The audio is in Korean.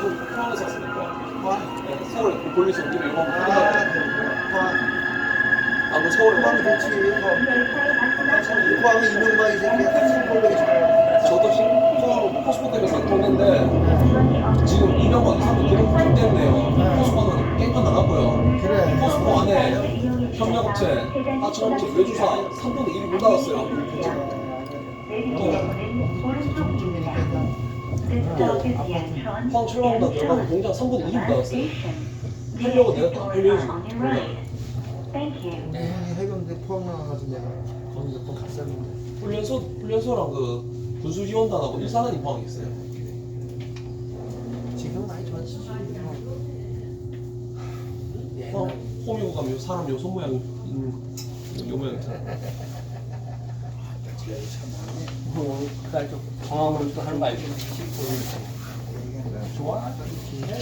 포항에서 왔습니다. 포항. 포항. 네, 서울 그 볼리스 우리 이거 아, 끝나고. 포항. 아, 그 서울에 포항 좋지. 포항. 포항은 이명박 이 새끼가 신골뱅이 잘. 저도 시- 포항 포스코 때문에 상통했는데 지금 이명박 사도 기록 때문에요. 포스코는 깽판 나갔고요. 그래. 포스코 안에 협력업체, 하청업체, 외주사 3분의 1이 못 나갔어요. 정 포항 철강보다 들어가서 공장 3분의 2이 못 나갔어요. 하려고 내가 다 하려고 네, 해병대 포항 나가가지고 내가 거기 몇 번 갔었는데. 훈련소, 훈련소랑 그 군수 지원단하고 일사단이 포항에 있어요. 지금 많이 좋아지지. 포항 호미고 가면 요 사람 요 손모양 있는 요 모양 있잖아. 뭐, 좀 광화문을 또할 말이 좋아. 우리가